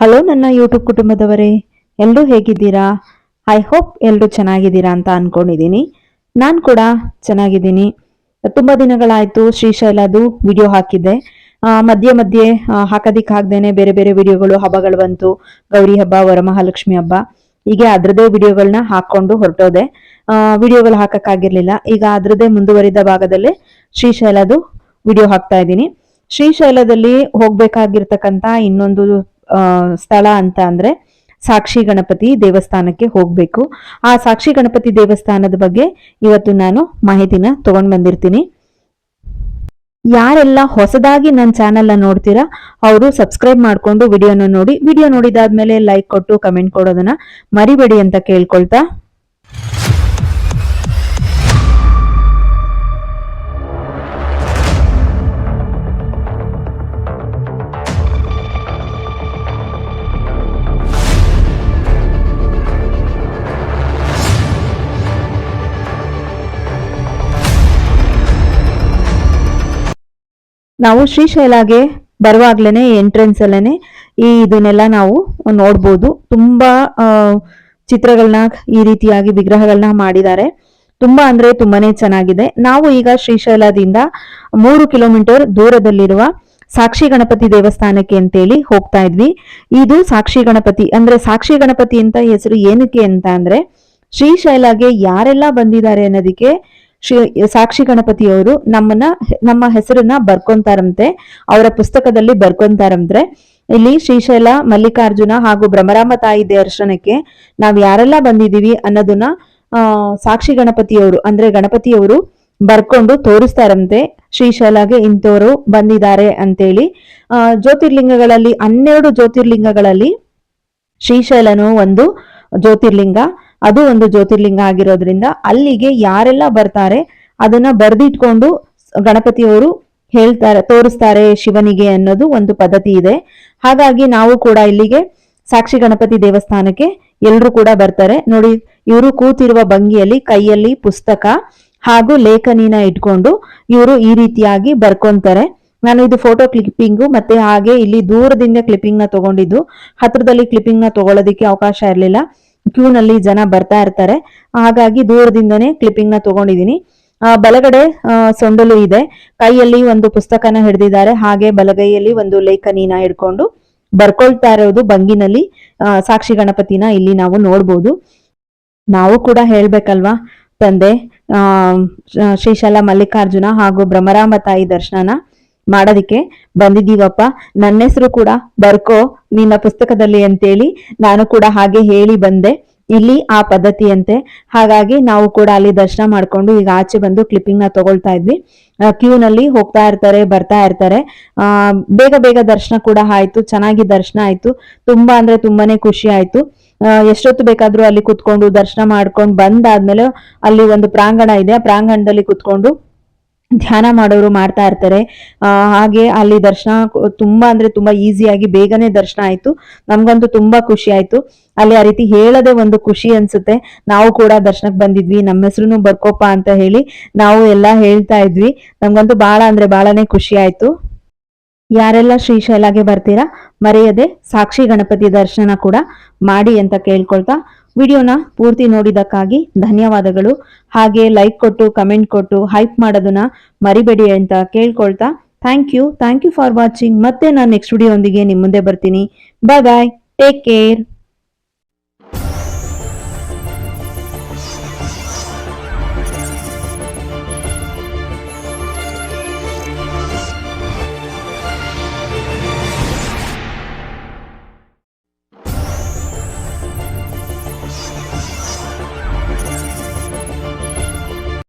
Hello ನನ್ನ YouTube ಕುಟುಂಬದವರೇ. ಎಲ್ಲರೂ ಹೇಗಿದ್ದೀರಾ? ಐ ಹೋಪ್ ಎಲ್ಲರೂ ಚೆನ್ನಾಗಿದ್ದೀರಾ ಅಂತ ಅಂದ್ಕೊಂಡಿದ್ದೀನಿ ನಾನು ಕೂಡ ಚೆನ್ನಾಗಿದ್ದೀನಿ. ತುಂಬ ದಿನಗಳಾಯಿತು ಶ್ರೀಶೈಲದು ವಿಡಿಯೋ ಹಾಕಿದ್ದೆ. ಮಧ್ಯೆ ಮಧ್ಯೆ ಹಾಕೋದಿಕ್ಕೆ ಹಾಕ್ದೇನೆ ಬೇರೆ ಬೇರೆ ವಿಡಿಯೋಗಳು ಹಬ್ಬಗಳು ಬಂತು. ಗೌರಿ ಹಬ್ಬ, ವರಮಹಾಲಕ್ಷ್ಮಿ ಹಬ್ಬ. ಹೀಗೆ ಅದ್ರದ್ದೇ ವಿಡಿಯೋಗಳನ್ನ ಹಾಕ್ಕೊಂಡು ಹೊರಟೋದೆ. ವಿಡಿಯೋಗಳು ಹಾಕಕ್ಕಾಗಿರ್ಲಿಲ್ಲ. ಈಗ ಅದ್ರದ್ದೇ ಮುಂದುವರಿದ ಭಾಗದಲ್ಲೇ ಶ್ರೀಶೈಲದು ವಿಡಿಯೋ ಹಾಕ್ತಾ ಇದ್ದೀನಿ. ಶ್ರೀಶೈಲದಲ್ಲಿ ಹೋಗ್ಬೇಕಾಗಿರ್ತಕ್ಕಂತ ಇನ್ನೊಂದು ಸ್ಥಳ ಅಂತ ಅಂದ್ರೆ ಸಾಕ್ಷಿ ಗಣಪತಿ ದೇವಸ್ಥಾನಕ್ಕೆ ಹೋಗ್ಬೇಕು. ಆ ಸಾಕ್ಷಿ ಗಣಪತಿ ದೇವಸ್ಥಾನದ ಬಗ್ಗೆ ಇವತ್ತು ನಾನು ಮಾಹಿತಿನ ತಗೊಂಡ್ ಬಂದಿರ್ತೀನಿ. ಯಾರೆಲ್ಲ ಹೊಸದಾಗಿ ನನ್ನ ಚಾನೆಲ್ನ ನೋಡ್ತೀರಾ, ಅವರು ಸಬ್ಸ್ಕ್ರೈಬ್ ಮಾಡ್ಕೊಂಡು ವಿಡಿಯೋನ ನೋಡಿ. ವಿಡಿಯೋ ನೋಡಿದಾದ್ಮೇಲೆ ಲೈಕ್ ಕೊಟ್ಟು ಕಮೆಂಟ್ ಕೊಡೋದನ್ನ ಮರಿಬೇಡಿ ಅಂತ ಕೇಳ್ಕೊಳ್ತಾ ನಾವು ಶ್ರೀಶೈಲಾಗೆ ಬರುವಾಗ್ಲೇನೆ ಎಂಟ್ರೆನ್ಸ್ ಅಲ್ಲೇನೆ ಈ ಇದನ್ನೆಲ್ಲ ನಾವು ನೋಡ್ಬೋದು. ತುಂಬಾ ಚಿತ್ರಗಳನ್ನ ಈ ರೀತಿಯಾಗಿ ವಿಗ್ರಹಗಳನ್ನ ಮಾಡಿದ್ದಾರೆ. ತುಂಬಾ ಅಂದ್ರೆ ತುಂಬಾನೇ ಚೆನ್ನಾಗಿದೆ. ನಾವು ಈಗ ಶ್ರೀಶೈಲದಿಂದ ಮೂರು ಕಿಲೋಮೀಟರ್ ದೂರದಲ್ಲಿರುವ ಸಾಕ್ಷಿ ಗಣಪತಿ ದೇವಸ್ಥಾನಕ್ಕೆ ಅಂತೇಳಿ ಹೋಗ್ತಾ ಇದ್ವಿ. ಇದು ಸಾಕ್ಷಿ ಗಣಪತಿ, ಅಂದ್ರೆ ಸಾಕ್ಷಿ ಗಣಪತಿ ಅಂತ ಹೆಸರು ಏನಕ್ಕೆ ಅಂತ ಅಂದ್ರೆ ಶ್ರೀಶೈಲಾಗೆ ಯಾರೆಲ್ಲ ಬಂದಿದ್ದಾರೆ ಅನ್ನೋದಕ್ಕೆ ಶ್ರೀ ಸಾಕ್ಷಿ ಗಣಪತಿಯವರು ನಮ್ಮನ್ನ, ನಮ್ಮ ಹೆಸರನ್ನ ಬರ್ಕೊಂತಾರಂತೆ. ಅವರ ಪುಸ್ತಕದಲ್ಲಿ ಬರ್ಕೊಂತಾರಂದ್ರೆ, ಇಲ್ಲಿ ಶ್ರೀಶೈಲ ಮಲ್ಲಿಕಾರ್ಜುನ ಹಾಗೂ ಭ್ರಮರಾಮ ತಾಯಿ ದರ್ಶನಕ್ಕೆ ನಾವ್ ಯಾರೆಲ್ಲ ಬಂದಿದೀವಿ ಅನ್ನೋದನ್ನ ಸಾಕ್ಷಿ ಗಣಪತಿಯವರು, ಅಂದ್ರೆ ಗಣಪತಿಯವರು ಬರ್ಕೊಂಡು ತೋರಿಸ್ತಾರಂತೆ. ಶ್ರೀಶೈಲಾಗೆ ಇಂಥವರು ಬಂದಿದ್ದಾರೆ ಅಂತೇಳಿ. ಆ, ಜ್ಯೋತಿರ್ಲಿಂಗಗಳಲ್ಲಿ, ಹನ್ನೆರಡು ಜ್ಯೋತಿರ್ಲಿಂಗಗಳಲ್ಲಿ ಶ್ರೀಶೈಲನು ಒಂದು ಜ್ಯೋತಿರ್ಲಿಂಗ. ಅದು ಒಂದು ಜ್ಯೋತಿರ್ಲಿಂಗ ಆಗಿರೋದ್ರಿಂದ ಅಲ್ಲಿಗೆ ಯಾರೆಲ್ಲ ಬರ್ತಾರೆ, ಅದನ್ನ ಬರ್ದಿಟ್ಕೊಂಡು ಗಣಪತಿಯವರು ಹೇಳ್ತಾರೆ, ತೋರಿಸ್ತಾರೆ ಶಿವನಿಗೆ ಅನ್ನೋದು ಒಂದು ಪದ್ಧತಿ ಇದೆ. ಹಾಗಾಗಿ ನಾವು ಕೂಡ ಇಲ್ಲಿಗೆ ಸಾಕ್ಷಿ ಗಣಪತಿ ದೇವಸ್ಥಾನಕ್ಕೆ ಎಲ್ಲರೂ ಕೂಡ ಬರ್ತಾರೆ. ನೋಡಿ, ಇವರು ಕೂತಿರುವ ಭಂಗಿಯಲ್ಲಿ ಕೈಯಲ್ಲಿ ಪುಸ್ತಕ ಹಾಗೂ ಲೇಖನಿನ ಇಟ್ಕೊಂಡು ಇವರು ಈ ರೀತಿಯಾಗಿ ಬರ್ಕೊಂತಾರೆ. ನಾನು ಇದು ಫೋಟೋ ಕ್ಲಿಪ್ಪಿಂಗು ಮತ್ತೆ ಹಾಗೆ ಇಲ್ಲಿ ದೂರದಿಂದ ಕ್ಲಿಪ್ಪಿಂಗ್ನ ತಗೊಂಡಿದ್ದು. ಹತ್ರದಲ್ಲಿ ಕ್ಲಿಪ್ಪಿಂಗ್ನ ತಗೊಳ್ಳೋದಿಕ್ಕೆ ಅವಕಾಶ ಇರಲಿಲ್ಲ. ಕ್ಯೂ ನಲ್ಲಿ ಜನ ಬರ್ತಾ ಇರ್ತಾರೆ. ಹಾಗಾಗಿ ದೂರದಿಂದನೇ ಕ್ಲಿಪ್ಪಿಂಗ್ನ ತಗೊಂಡಿದ್ದೀನಿ ಆ, ಬಲಗಡೆ ಸೊಂಡಲು ಇದೆ. ಕೈಯಲ್ಲಿ ಒಂದು ಪುಸ್ತಕನ ಹಿಡಿದಿದ್ದಾರೆ. ಹಾಗೆ ಬಲಗೈಯಲ್ಲಿ ಒಂದು ಲೇಖನಿನ ಹಿಡ್ಕೊಂಡು ಬರ್ಕೊಳ್ತಾ ಇರೋದು ಬಂಗಿನಲ್ಲಿ. ಸಾಕ್ಷಿ ಗಣಪತಿನ ಇಲ್ಲಿ ನಾವು ನೋಡ್ಬೋದು. ನಾವು ಕೂಡ ಹೇಳ್ಬೇಕಲ್ವಾ? ತಂದೆ ಆ ಶ್ರೀಶಾಲ ಮಲ್ಲಿಕಾರ್ಜುನ ಹಾಗೂ ಭ್ರಮರಾಂಬ ತಾಯಿ ದರ್ಶನನ ಮಾಡೋದಿಕ್ಕೆ ಬಂದಿದ್ದೀವಪ್ಪ. ನನ್ನ ಹೆಸರು ಕೂಡ ಬರ್ಕೋ, ನಿನ್ನ ಪುಸ್ತಕದಲ್ಲಿ ಅಂತೇಳಿ ನಾನು ಕೂಡ ಹಾಗೆ ಹೇಳಿ ಬಂದೆ. ಇಲ್ಲಿ ಆ ಪದ್ಧತಿಯಂತೆ. ಹಾಗಾಗಿ ನಾವು ಕೂಡ ಅಲ್ಲಿ ದರ್ಶನ ಮಾಡ್ಕೊಂಡು ಈಗ ಆಚೆ ಬಂದು ಕ್ಲಿಪ್ಪಿಂಗ್ನ ತಗೊಳ್ತಾ ಇದ್ವಿ. ಕ್ಯೂ ನಲ್ಲಿ ಹೋಗ್ತಾ ಇರ್ತಾರೆ, ಬರ್ತಾ ಇರ್ತಾರೆ. ಆ, ಬೇಗ ಬೇಗ ದರ್ಶನ ಕೂಡ ಆಯ್ತು, ಚೆನ್ನಾಗಿ ದರ್ಶನ ಆಯ್ತು. ತುಂಬಾ ಅಂದ್ರೆ ತುಂಬಾನೇ ಖುಷಿ ಆಯ್ತು. ಎಷ್ಟೊತ್ತು ಬೇಕಾದ್ರೂ ಅಲ್ಲಿ ಕುತ್ಕೊಂಡು ದರ್ಶನ ಮಾಡ್ಕೊಂಡು ಬಂದಾದ್ಮೇಲೆ ಅಲ್ಲಿ ಒಂದು ಪ್ರಾಂಗಣ ಇದೆ. ಆ ಪ್ರಾಂಗಣದಲ್ಲಿ ಕುತ್ಕೊಂಡು ಧ್ಯಾನ ಮಾಡೋರು ಮಾಡ್ತಾ ಇರ್ತಾರೆ. ಹಾಗೆ ಅಲ್ಲಿ ದರ್ಶನ ತುಂಬಾ ಅಂದ್ರೆ ತುಂಬಾ ಈಸಿಯಾಗಿ ಬೇಗನೆ ದರ್ಶನ ಆಯ್ತು. ನಮ್ಗಂತೂ ತುಂಬಾ ಖುಷಿ ಆಯ್ತು. ಅಲ್ಲಿ ಆ ರೀತಿ ಹೇಳದೆ ಒಂದು ಖುಷಿ ಅನ್ಸುತ್ತೆ. ನಾವು ಕೂಡ ದರ್ಶನಕ್ಕೆ ಬಂದಿದ್ವಿ. ನಮ್ಮ ಹೆಸರು ಬರ್ಕೋಪ ಅಂತ ಹೇಳಿ ನಾವು ಎಲ್ಲ ಹೇಳ್ತಾ ಇದ್ವಿ. ನಮ್ಗಂತೂ ಬಹಳ ಅಂದ್ರೆ ಬಹಳನೇ ಖುಷಿ ಆಯ್ತು. ಯಾರೆಲ್ಲ ಶ್ರೀಶೈಲಾಗೆ ಬರ್ತೀರಾ, ಮರೆಯದೆ ಸಾಕ್ಷಿ ಗಣಪತಿ ದರ್ಶನ ಕೂಡ ಮಾಡಿ ಅಂತ ಕೇಳ್ಕೊಳ್ತಾ ವಿಡಿಯೋನ ಪೂರ್ತಿ ನೋಡಿದಕ್ಕಾಗಿ ಧನ್ಯವಾದಗಳು. ಹಾಗೆ ಲೈಕ್ ಕೊಟ್ಟು ಕಮೆಂಟ್ ಕೊಟ್ಟು ಹೈಪ್ ಮಾಡೋದನ್ನ ಮರಿಬೇಡಿ ಅಂತ ಕೇಳ್ಕೊಳ್ತಾ thank you thank you for watching ಮತ್ತೆ ನಾನು ನೆಕ್ಸ್ಟ್ ವಿಡಿಯೋ ಒಂದಿಗೆ ನಿಮ್ಮ ಮುಂದೆ ಬರ್ತೀನಿ. ಬಾಯ್ ಬಾಯ್ ಟೇಕ್ ಕೇರ್